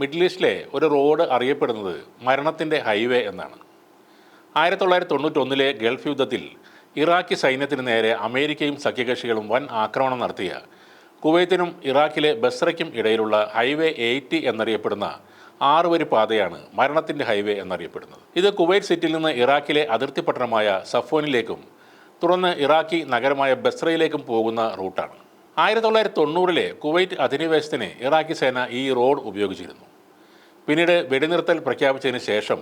Middle ഈസ്റ്റിലെ ഒരു road അറിയപ്പെടുന്നത് മരണത്തിന്റെ ഹൈവേ എന്നാണ്. ആയിരത്തി തൊള്ളായിരത്തി തൊണ്ണൂറ്റൊന്നിലെ ഗൾഫ് യുദ്ധത്തിൽ ഇറാഖി സൈന്യത്തിന് നേരെ അമേരിക്കയും സഖ്യകക്ഷികളും വൻ ആക്രമണം നടത്തിയ കുവൈത്തിനും ഇറാഖിലെ ബസ്രയ്ക്കും ഇടയിലുള്ള ഹൈവേ എയ്റ്റി എന്നറിയപ്പെടുന്ന ആറുവരി പാതയാണ് മരണത്തിന്റെ ഹൈവേ എന്നറിയപ്പെടുന്നത്. ഇത് കുവൈറ്റ് സിറ്റിയിൽ നിന്ന് ഇറാഖിലെ അതിർത്തി പട്ടണമായ സഫോനിലേക്കും തുടർന്ന് ഇറാഖി നഗരമായ ബസ്രയിലേക്കും പോകുന്ന റൂട്ടാണ്. ആയിരത്തി തൊള്ളായിരത്തി തൊണ്ണൂറിലെ കുവൈറ്റ് അധിനിവേശത്തിന് ഇറാഖി സേന ഈ റോഡ് ഉപയോഗിച്ചിരുന്നു. പിന്നീട് വെടിനിർത്തൽ പ്രഖ്യാപിച്ചതിന് ശേഷം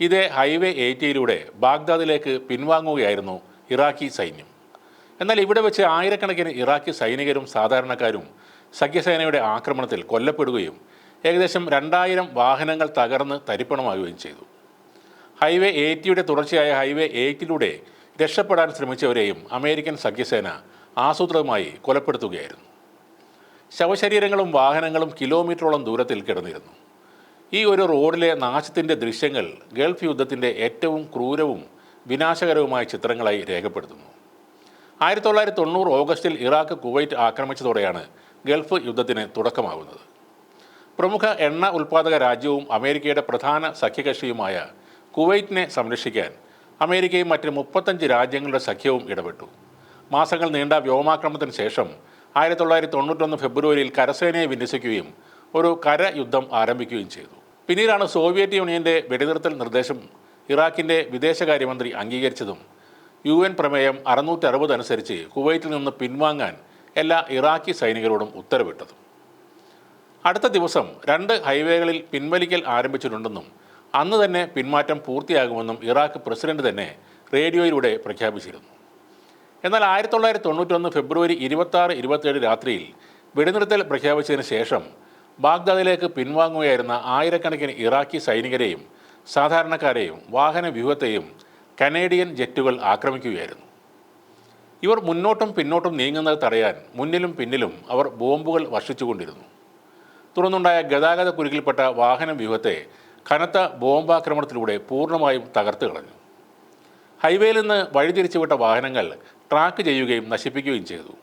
ഇതേ ഹൈവേ എയ്റ്റിയിലൂടെ ബാഗ്ദാദിലേക്ക് പിൻവാങ്ങുകയായിരുന്നു ഇറാഖി സൈന്യം. എന്നാൽ ഇവിടെ വെച്ച് ആയിരക്കണക്കിന് ഇറാഖി സൈനികരും സാധാരണക്കാരും സഖ്യസേനയുടെ ആക്രമണത്തിൽ കൊല്ലപ്പെടുകയും ഏകദേശം രണ്ടായിരം വാഹനങ്ങൾ തകർന്ന് തരിപ്പണമാകുകയും ചെയ്തു. ഹൈവേ എയ്റ്റിയുടെ തുടർച്ചയായ ഹൈവേ എയ്റ്റിലൂടെ രക്ഷപ്പെടാൻ ശ്രമിച്ചവരെയും അമേരിക്കൻ സഖ്യസേന ആസൂത്രിതമായി കൊലപ്പെടുത്തുകയായിരുന്നു. ശവശരീരങ്ങളും വാഹനങ്ങളും കിലോമീറ്ററോളം ദൂരത്തിൽ കിടന്നിരുന്നു. ഈ ഒരു റോഡിലെ നാശത്തിന്റെ ദൃശ്യങ്ങൾ ഗൾഫ് യുദ്ധത്തിന്റെ ഏറ്റവും ക്രൂരവും വിനാശകരവുമായ ചിത്രങ്ങളായി രേഖപ്പെടുത്തുന്നു. ആയിരത്തി തൊള്ളായിരത്തി തൊണ്ണൂറ് ഓഗസ്റ്റിൽ ഇറാഖ് കുവൈറ്റ് ആക്രമിച്ചതോടെയാണ് ഗൾഫ് യുദ്ധത്തിന് തുടക്കമാകുന്നത്. പ്രമുഖ എണ്ണ ഉൽപ്പാദക രാജ്യവും അമേരിക്കയുടെ പ്രധാന സഖ്യകക്ഷിയുമായ കുവൈറ്റിനെ സംരക്ഷിക്കാൻ അമേരിക്കയും മറ്റ് മുപ്പത്തഞ്ച് രാജ്യങ്ങളുടെ സഖ്യവും ഇടപെട്ടു. മാസങ്ങൾ നീണ്ട വ്യോമാക്രമണത്തിന് ശേഷം ആയിരത്തി തൊള്ളായിരത്തി തൊണ്ണൂറ്റൊന്ന് ഫെബ്രുവരിയിൽ കരസേനയെ വിന്യസിക്കുകയും ഒരു കരയുദ്ധം ആരംഭിക്കുകയും ചെയ്തു. പിന്നീടാണ് സോവിയറ്റ് യൂണിയന്റെ വെടിനിർത്തൽ നിർദ്ദേശം ഇറാഖിന്റെ വിദേശകാര്യമന്ത്രി അംഗീകരിച്ചതും. യു എൻ പ്രമേയം അറുന്നൂറ്റി അറുപത് അനുസരിച്ച് കുവൈറ്റിൽ നിന്ന് പിൻവാങ്ങാൻ എല്ലാ ഇറാഖി സൈനികരോടും ഉത്തരവിട്ടതും. അടുത്ത ദിവസം രണ്ട് ഹൈവേകളിൽ പിൻവലിക്കൽ ആരംഭിച്ചിട്ടുണ്ടെന്നും അന്ന് തന്നെ പിന്മാറ്റം പൂർത്തിയാകുമെന്നും ഇറാഖ് പ്രസിഡന്റ് തന്നെ റേഡിയോയിലൂടെ പ്രഖ്യാപിച്ചിരുന്നു. എന്നാൽ ആയിരത്തി തൊള്ളായിരത്തി തൊണ്ണൂറ്റൊന്ന് ഫെബ്രുവരി ഇരുപത്താറ് ഇരുപത്തേഴ് രാത്രിയിൽ വെടിനിർത്തൽ പ്രഖ്യാപിച്ചതിന് ശേഷം ബാഗ്ദാദിലേക്ക് പിൻവാങ്ങുകയായിരുന്ന ആയിരക്കണക്കിന് ഇറാഖി സൈനികരെയും സാധാരണക്കാരെയും വാഹന വ്യൂഹത്തെയും കനേഡിയൻ ജെറ്റുകൾ ആക്രമിക്കുകയായിരുന്നു. ഇവർ മുന്നോട്ടും പിന്നോട്ടും നീങ്ങുന്നത് തടയാൻ മുന്നിലും പിന്നിലും അവർ ബോംബുകൾ വർഷിച്ചുകൊണ്ടിരുന്നു. തുടർന്നുണ്ടായ ഗതാഗത കുരുക്കിൽപ്പെട്ട വാഹന വ്യൂഹത്തെ കനത്ത ബോംബാക്രമണത്തിലൂടെ പൂർണമായും തകർത്ത് കളഞ്ഞു. ഹൈവേയിൽ നിന്ന് വഴിതിരിച്ചുവിട്ട വാഹനങ്ങൾ ട്രാക്ക് ചെയ്യുകയും നശിപ്പിക്കുകയും ചെയ്തു.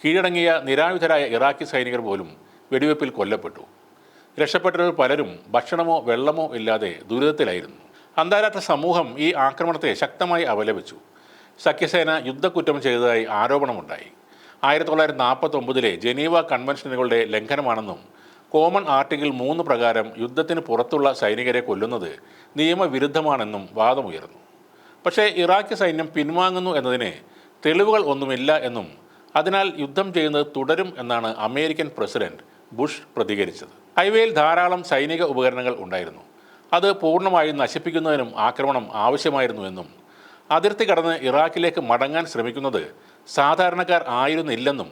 കീഴടങ്ങിയ നിരായുധരായ ഇറാഖി സൈനികർ പോലും വെടിവെപ്പിൽ കൊല്ലപ്പെട്ടു. രക്ഷപ്പെട്ടവർ പലരും ഭക്ഷണമോ വെള്ളമോ ഇല്ലാതെ ദുരിതത്തിലായിരുന്നു. അന്താരാഷ്ട്ര സമൂഹം ഈ ആക്രമണത്തെ ശക്തമായി അപലപിച്ചു. സഖ്യസേന യുദ്ധക്കുറ്റം ചെയ്തതായി ആരോപണമുണ്ടായി. ആയിരത്തി തൊള്ളായിരത്തി നാൽപ്പത്തി ഒമ്പതിലെ ജനീവ കൺവെൻഷനുകളുടെ ലംഘനമാണെന്നും കോമൺ ആർട്ടിക്കിൾ മൂന്ന് പ്രകാരം യുദ്ധത്തിന് പുറത്തുള്ള സൈനികരെ കൊല്ലുന്നത് നിയമവിരുദ്ധമാണെന്നും വാദമുയർന്നു. പക്ഷേ ഇറാഖ് സൈന്യം പിൻവാങ്ങുന്നു എന്നതിന് തെളിവുകൾ ഒന്നുമില്ല എന്നും അതിനാൽ യുദ്ധം ചെയ്യുന്നത് തുടരും എന്നാണ് അമേരിക്കൻ പ്രസിഡന്റ് ബുഷ് പ്രതികരിച്ചത്. ഹൈവേയിൽ ധാരാളം സൈനിക ഉപകരണങ്ങൾ ഉണ്ടായിരുന്നു. അത് പൂർണമായും നശിപ്പിക്കുന്നതിനും ആക്രമണം ആവശ്യമായിരുന്നുവെന്നും അതിർത്തി കടന്ന് ഇറാഖിലേക്ക് മടങ്ങാൻ ശ്രമിക്കുന്നത് സാധാരണക്കാർ ആയിരുന്നില്ലെന്നും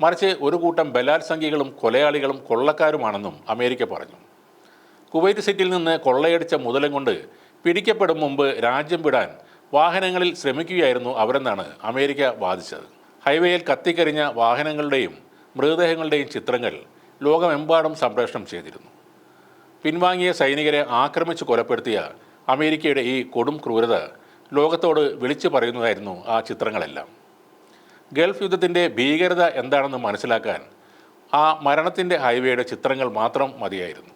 മറിച്ച് ഒരു കൂട്ടം ബലാത്സംഖികളും കൊലയാളികളും കൊള്ളക്കാരുമാണെന്നും അമേരിക്ക പറഞ്ഞു. കുവൈറ്റ് സിറ്റിയിൽ നിന്ന് കൊള്ളയടിച്ച മുതലും കൊണ്ട് പിടിക്കപ്പെടും മുമ്പ് രാജ്യം വിടാൻ വാഹനങ്ങളിൽ ശ്രമിക്കുകയായിരുന്നു അവരെന്നാണ് അമേരിക്ക വാദിച്ചത്. ഹൈവേയിൽ കത്തിക്കരിഞ്ഞ വാഹനങ്ങളുടെയും മൃതദേഹങ്ങളുടെയും ചിത്രങ്ങൾ ലോകമെമ്പാടും സംപ്രേഷണം ചെയ്തിരുന്നു. പിൻവാങ്ങിയ സൈനികരെ ആക്രമിച്ച് കൊലപ്പെടുത്തിയ അമേരിക്കയുടെ ഈ കൊടും ക്രൂരത ലോകത്തോട് വിളിച്ചു പറയുന്നതായിരുന്നു ആ ചിത്രങ്ങളെല്ലാം. ഗൾഫ് യുദ്ധത്തിന്റെ ഭീകരത എന്താണെന്ന് മനസ്സിലാക്കാൻ ആ മരണത്തിന്റെ ഹൈവേയുടെ ചിത്രങ്ങൾ മാത്രം മതിയായിരുന്നു.